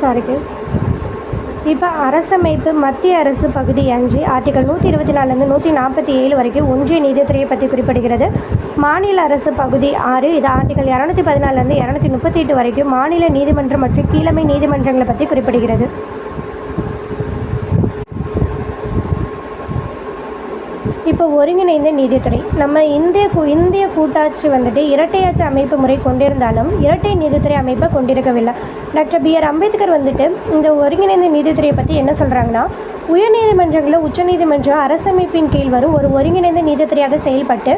Sorry case இப்போ அரசமைப்பு மத்திய அரசு பகுதி அஞ்சு ஆர்டிகல் நூற்றி இருபத்தி நாலுலேருந்து நூற்றி நாற்பத்தி ஏழு வரைக்கும் ஒன்றிய நீதித்துறையை பற்றி குறிப்பிடுகிறது. மாநில அரசு பகுதி ஆறு இது ஆர்டிகல் இரநூத்தி பதினாலுலேருந்து இரநூத்தி முப்பத்தி எட்டு வரைக்கும் மாநில நீதிமன்றம் மற்றும் கீழமை நீதிமன்றங்களை பற்றி குறிப்பிடுகிறது. இப்போ ஒருங்கிணைந்த நீதித்துறை. நம்ம இந்திய கூ இந்திய கூட்டாட்சி வந்துட்டு இரட்டையாட்சி அமைப்பு முறை கொண்டிருந்தாலும் இரட்டை நீதித்துறை அமைப்பை கொண்டிருக்கவில்லை. டாக்டர் பி ஆர் அம்பேத்கர் வந்துட்டு இந்த ஒருங்கிணைந்த நீதித்துறையை பற்றி என்ன சொல்கிறாங்கன்னா உயர்நீதிமன்றங்களில் உச்சநீதிமன்றம் அரசமைப்பின் கீழ் வரும் ஒரு ஒருங்கிணைந்த நீதித்துறையாக செயல்பட்டு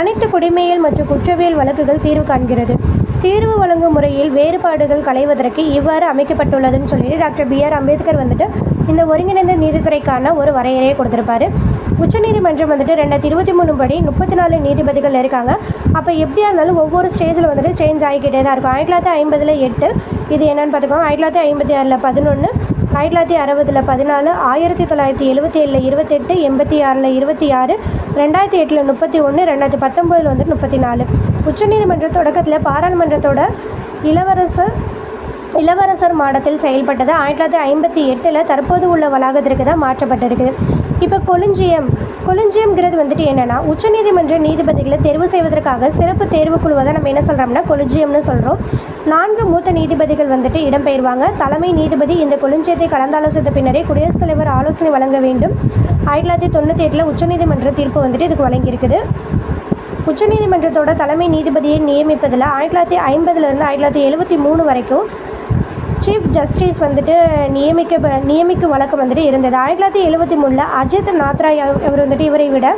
அனைத்து குடிமையியல் மற்றும் குற்றவியல் வழக்குகள் தீர்வு காண்கிறது. தீர்வு வழங்கும் முறையில் வேறுபாடுகள் களைவதற்கு இவ்வாறு அமைக்கப்பட்டுள்ளதுன்னு சொல்லிட்டு டாக்டர் பி ஆர் அம்பேத்கர் வந்துட்டு இந்த ஒருங்கிணைந்த நீதித்துறைக்கான ஒரு வரையறையை கொடுத்துருப்பாரு. உச்சநீதிமன்றம் வந்துட்டு ரெண்டாயிரத்தி இருபத்தி மூணு படி முப்பத்தி நாலு நீதிபதிகள் இருக்காங்க. அப்போ எப்படியா இருந்தாலும் ஒவ்வொரு ஸ்டேஜில் வந்துட்டு சேஞ்ச் ஆகிக்கிட்டே தான் இருக்கும். ஆயிரத்தி தொள்ளாயிரத்தி ஐம்பதில் எட்டு இது என்னென்னு பார்த்துக்கோங்க. ஆயிரத்தி தொள்ளாயிரத்தி ஐம்பத்தி ஆறில் பதினொன்று ஆயிரத்தி தொள்ளாயிரத்தி அறுபதில் பதினாலு ஆயிரத்தி தொள்ளாயிரத்தி எழுபத்தி ஏழில் இருபத்தெட்டு எண்பத்தி ஆறில் இருபத்தி ஆறு ரெண்டாயிரத்தி எட்டில் முப்பத்தி ஒன்று ரெண்டாயிரத்தி பத்தொம்போதில் வந்து முப்பத்தி நாலு. உச்சநீதிமன்ற தொடக்கத்தில் பாராளுமன்றத்தோட இளவரசர் இளவரசர் மாடத்தில் செயல்பட்டது. ஆயிரத்தி தொள்ளாயிரத்தி ஐம்பத்தி எட்டில் தற்போது உள்ள வளாகத்திற்கு தான் மாற்றப்பட்டிருக்குது இப்போ கொலிஞ்சியம் கொலிஞ்சியம்ங்கிறது வந்துட்டு என்னென்னா உச்சநீதிமன்ற நீதிபதிகளை தேர்வு செய்வதற்காக சிறப்பு தேர்வுக்குழுவை தான் நம்ம என்ன சொல்கிறோம்னா கொலிஞ்சியம்னு சொல்கிறோம் நான்கு மூத்த நீதிபதிகள் வந்துட்டு இடம்பெயர்வாங்க. தலைமை நீதிபதி இந்த கொலிஞ்சியத்தை கலந்தாலோசித்த பின்னரே குடியரசுத் தலைவர் ஆலோசனை வழங்க வேண்டும். ஆயிரத்தி தொள்ளாயிரத்தி தொண்ணூற்றி எட்டில் உச்சநீதிமன்ற தீர்ப்பு வந்துட்டு இதுக்கு வழங்கியிருக்குது. உச்சநீதிமன்றத்தோட தலைமை நீதிபதியை நியமிப்பதில் ஆயிரத்தி தொள்ளாயிரத்தி ஐம்பதுலேருந்து ஆயிரத்தி தொள்ளாயிரத்தி எழுபத்தி மூணு வரைக்கும் சீஃப் ஜஸ்டிஸ் வந்துட்டு நியமிக்க நியமிக்கும் வழக்கம் வந்துட்டு இருந்தது. ஆயிரத்தி தொள்ளாயிரத்தி எழுபத்தி மூணில் அஜித் நாத்ராய் அவர் வந்துட்டு இவரை விட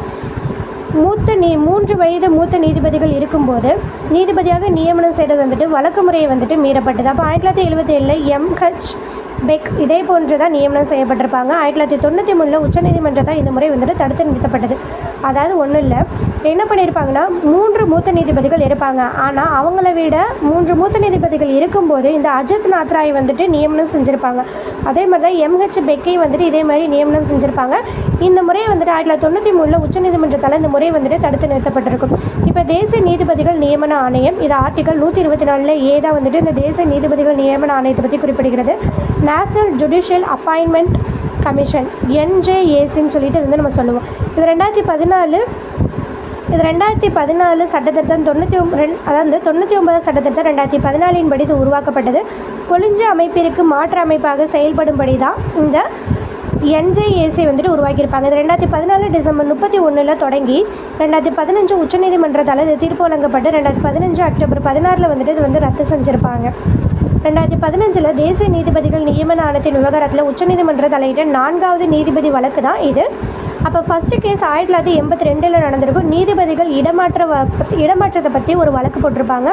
மூத்த நீ மூன்று வயது மூத்த நீதிபதிகள் இருக்கும்போது நீதிபதியாக நியமனம் செய்கிறது வந்துட்டு வழக்கு முறையை வந்துட்டு மீறப்பட்டது. அப்போ ஆயிரத்தி தொள்ளாயிரத்தி எழுபத்தி ஏழில் எம்ஹெச் பெக் இதே போன்று தான் நியமனம் செய்யப்பட்டிருப்பாங்க. ஆயிரத்தி தொள்ளாயிரத்தி தொண்ணூற்றி மூணில் உச்சநீதிமன்றத்தால் இந்த முறை வந்துட்டு தடுத்து நிறுத்தப்பட்டது. அதாவது ஒன்றும் இல்லை. என்ன பண்ணியிருப்பாங்கன்னா மூன்று மூத்த நீதிபதிகள் இருப்பாங்க. ஆனால் அவங்கள விட மூன்று மூத்த நீதிபதிகள் இருக்கும்போது இந்த அஜித் நாத்ராயை வந்துட்டு நியமனம் செஞ்சுருப்பாங்க. அதே மாதிரி தான் எம்ஹெச் பெக்கையும் வந்துட்டு இதே மாதிரி நியமனம் செஞ்சுருப்பாங்க. இந்த முறை வந்துட்டு ஆயிரத்தி தொள்ளாயிரத்தி தொண்ணூற்றி மூணில் உச்சநீதிமன்றத்தால் இந்த முறை வந்துட்டு தடுத்து நிறுத்தப்பட்டிருக்கும். இப்போ தேசிய நீதிபதிகள் நியமன ஆணையம் இது ஆர்டிகல் நூற்றி இருபத்தி நாலில் ஏதா வந்துட்டு இந்த தேசிய நீதிபதிகள் நியமன ஆணையத்தை பற்றி குறிப்பிடுகிறது. நேஷ்னல் ஜுடிஷியல் அப்பாயின்மெண்ட் கமிஷன் என்ஜேஏசின்னு சொல்லிட்டு இது வந்து நம்ம சொல்லுவோம். இது ரெண்டாயிரத்தி பதினாலு இது ரெண்டாயிரத்தி பதினாலு சட்டத்திருத்தம் தொண்ணூற்றி ஒம் ரெண் அதாவது தொண்ணூற்றி ஒன்பது சட்டத்திருத்தம் ரெண்டாயிரத்தி பதினாலின் படி இது உருவாக்கப்பட்டது. கொலிஞ்ச அமைப்பிற்கு மாற்று அமைப்பாக செயல்படும்படி தான் இந்த என்ஜேஏசி வந்துட்டு உருவாக்கியிருப்பாங்க. இது ரெண்டாயிரத்தி பதினாலு டிசம்பர் முப்பத்தி ஒன்றில் தொடங்கி ரெண்டாயிரத்தி பதினஞ்சு உச்சநீதிமன்றத்தால் இது தீர்ப்பு வழங்கப்பட்டு ரெண்டாயிரத்தி பதினஞ்சு அக்டோபர் பதினாறில் வந்துட்டு இது வந்து ரத்து செஞ்சுருப்பாங்க. ரெண்டாயிரத்தி பதினஞ்சில் தேசிய நீதிபதிகள் நியமன ஆணையத்தின் விவகாரத்தில் உச்சநீதிமன்ற தலையிட்ட நான்காவது நீதிபதி வழக்கு தான் இது. அப்போ ஃபஸ்ட்டு கேஸ் ஆயிரத்தி தொள்ளாயிரத்தி எண்பத்தி ரெண்டில் நடந்திருக்கும் நீதிபதிகள் இடமாற்ற இடமாற்றத்தை பற்றி ஒரு வழக்கு போட்டிருப்பாங்க.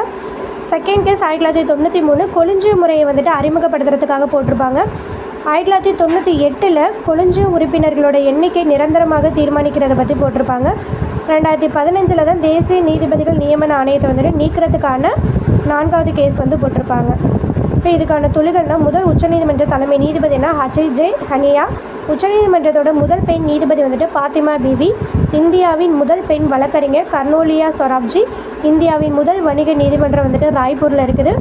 செகண்ட் கேஸ் ஆயிரத்தி தொள்ளாயிரத்தி தொண்ணூற்றி மூணு கொலிஞ்சிய முறையை வந்துட்டு அறிமுகப்படுத்துறதுக்காக போட்டிருப்பாங்க. ஆயிரத்தி தொள்ளாயிரத்தி தொண்ணூற்றி எட்டில் கொலிஞ்சிய உறுப்பினர்களோட எண்ணிக்கை நிரந்தரமாக தீர்மானிக்கிறத பற்றி போட்டிருப்பாங்க. ரெண்டாயிரத்தி பதினஞ்சில் தான் தேசிய நீதிபதிகள் நியமன ஆணையத்தை வந்துட்டு நீக்கிறதுக்கான நான்காவது கேஸ் வந்து போட்டிருப்பாங்க. இப்போ இதுக்கான துளிகள்னா முதல் உச்சநீதிமன்ற தலைமை நீதிபதினா அஜய் ஜே ஹனியா. உச்சநீதிமன்றத்தோட முதல் பெண் நீதிபதி வந்துட்டு பாத்திமா பிவி இந்தியாவின் முதல் பெண் வழக்கறிஞர் கர்னோலியா சொராப்ஜி. இந்தியாவின் முதல் வணிக நீதிமன்றம் வந்துட்டு ராய்ப்பூரில் இருக்குது.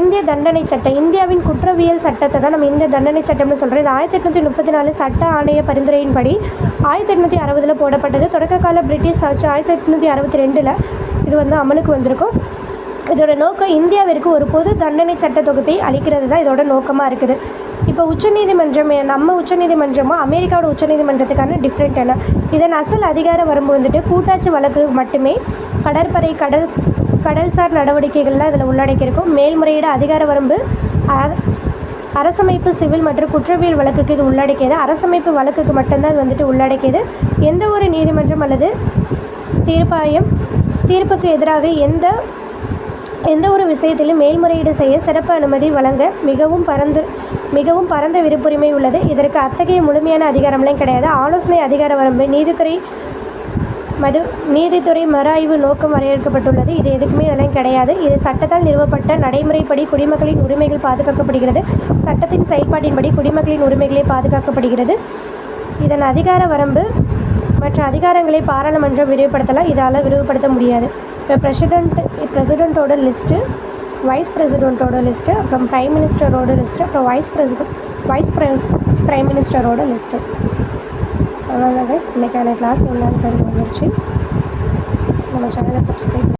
இந்திய தண்டனை சட்டம். இந்தியாவின் குற்றவியல் சட்டத்தை தான் நம்ம இந்திய தண்டனை சட்டம்னு சொல்கிறோம் இது ஆயிரத்தி எட்நூற்றி முப்பத்தி நாலு சட்ட ஆணைய பரிந்துரையின்படி ஆயிரத்தி எட்நூற்றி அறுபதில் போடப்பட்டது. தொடக்க கால பிரிட்டிஷ் ஆட்சி ஆயிரத்தி எட்நூற்றி அறுபத்தி ரெண்டில் இது வந்து அமலுக்கு வந்திருக்கும். இதோட நோக்கம் இந்தியாவிற்கு ஒரு பொது தண்டனை சட்ட தொகுப்பை அளிக்கிறது தான் இதோட நோக்கமாக இருக்குது. இப்போ உச்சநீதிமன்றம் நம்ம உச்சநீதிமன்றமும் அமெரிக்காவோட உச்சநீதிமன்றத்துக்கான டிஃப்ரெண்ட் என்ன? இதன் அசல் அதிகார வரம்பு வந்துட்டு கூட்டாட்சி வழக்கு மட்டுமே கடற்படை கடல் கடல்சார் நடவடிக்கைகள்லாம் இதில் உள்ளடக்கியிருக்கும். மேல்முறையீடு அதிகார வரம்பு அ- அரசமைப்பு சிவில் மற்றும் குற்றவியல் வழக்குக்கு இது உள்ளடக்கியது. அரசமைப்பு வழக்குக்கு மட்டும்தான் இது வந்துட்டு உள்ளடக்கியது. எந்த ஒரு நீதிமன்றம் அல்லது தீர்ப்பாயம் தீர்ப்புக்கு எதிராக எந்த எந்த ஒரு விஷயத்திலும் மேல்முறையீடு செய்ய சிறப்பு அனுமதி வழங்க மிகவும் பரந்து மிகவும் பரந்த விருப்புரிமை உள்ளது. இதற்கு அத்தகைய முழுமையான அதிகாரம்லாம் கிடையாது. ஆலோசனை அதிகார வரம்பு நீதித்துறை மது நீதித்துறை மறுஆய்வு நோக்கம் வரையறுக்கப்பட்டுள்ளது. இது எதுக்குமே இதெல்லாம் கிடையாது. இது சட்டத்தால் நிறுவப்பட்ட நடைமுறைப்படி குடிமக்களின் உரிமைகள் பாதுகாக்கப்படுகிறது. சட்டத்தின் செயல்பாட்டின்படி குடிமக்களின் உரிமைகளை பாதுகாக்கப்படுகிறது. இதன் அதிகார வரம்பு மற்ற அதிகாரங்களை பாராளுமன்றம் விரிவுபடுத்தலாம். இதால் விரிவுபடுத்த முடியாது. இப்போ பிரசிடென்ட் பிரசிடெண்ட்டோட லிஸ்ட்டு வைஸ் பிரசிடெண்ட்டோட லிஸ்ட்டு அப்புறம் ப்ரைம் மினிஸ்டரோட லிஸ்ட்டு அப்புறம் vice president vice press prime மினிஸ்டரோட list அவ்வளோதான் கைஸ் இன்றைக்கான கிளாஸ் என்னன்னு தெரிஞ்சு வந்துருச்சு நம்ம சேனலை சப்ஸ்கிரைப்